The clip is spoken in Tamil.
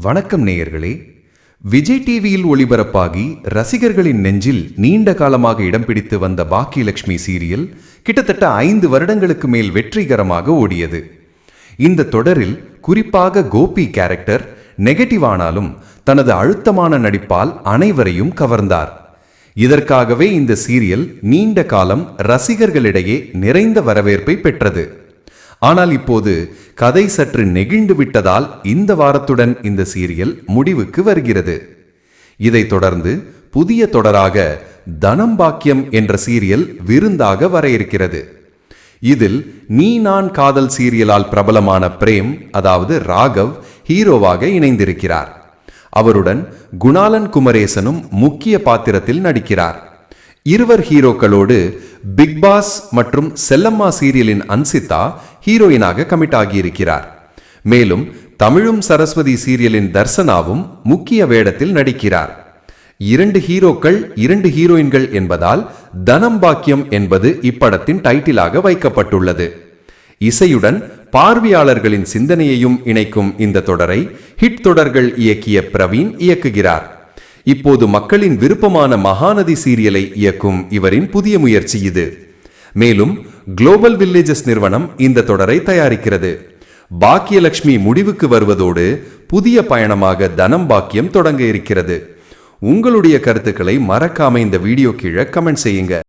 வணக்கம் நேயர்களே. விஜய் டிவியில் ஒளிபரப்பாகி ரசிகர்களின் நெஞ்சில் நீண்ட காலமாக இடம் பிடித்து வந்த பாக்கியலட்சுமி சீரியல் கிட்டத்தட்ட ஐந்து வருடங்களுக்கு மேல் வெற்றிகரமாக ஓடியது. இந்த தொடரில் குறிப்பாக கோபி கேரக்டர் நெகட்டிவ் ஆனாலும் தனது அழுத்தமான நடிப்பால் அனைவரையும் கவர்ந்தார். இதற்காகவே இந்த சீரியல் நீண்ட காலம் ரசிகர்களிடையே நிறைந்த வரவேற்பை பெற்றது. ஆனால் இப்போது கதை சற்று நெகிழ்ந்து விட்டதால் இந்த வாரத்துடன் இந்த சீரியல் முடிவுக்கு வருகிறது. இதைத் தொடர்ந்து புதிய தொடராக தனம் பாக்கியம் என்ற சீரியல் விருந்தாக வர இருக்கிறது இதில் நீ நான் காதல் சீரியலால் பிரபலமான பிரேம் அதாவது ராகவ் ஹீரோவாக இணைந்திருக்கிறார். அவருடன் குணாலன் குமரேசனும் முக்கிய பாத்திரத்தில் நடிக்கிறார். இருவர் ஹீரோக்களோடு பிக் பாஸ் மற்றும் செல்லம்மா சீரியலின் அன்சிதா ஹீரோயினாக கமிட் ஆகியிருக்கிறார். மேலும் தமிழும் சரஸ்வதி சீரியலின் தர்சனாவும் முக்கிய வேடத்தில் நடிக்கிறார். இரண்டு ஹீரோக்கள் இரண்டு ஹீரோயின்கள் என்பதால் தனம் பாக்கியம் என்பது இப்படத்தின் டைட்டிலாக வைக்கப்பட்டுள்ளது. இசையுடன் பார்வையாளர்களின் சிந்தனையையும் இணைக்கும் இந்த தொடரை ஹிட் தொடர்கள் இயக்கிய பிரவீன் இயக்குகிறார். இப்போது மக்களின் விருப்பமான மகாநதி சீரியலை இயக்கும் இவரின் புதிய முயற்சி இது. மேலும் குளோபல் வில்லேஜஸ் நிறுவனம் இந்த தொடரை தயாரிக்கிறது. பாக்கியலட்சுமி முடிவுக்கு வருவதோடு புதிய பயணமாக தனம் பாக்கியம் தொடங்க இருக்கிறது. உங்களுடைய கருத்துக்களை மறக்காம இந்த வீடியோ கீழே கமெண்ட் செய்யுங்க.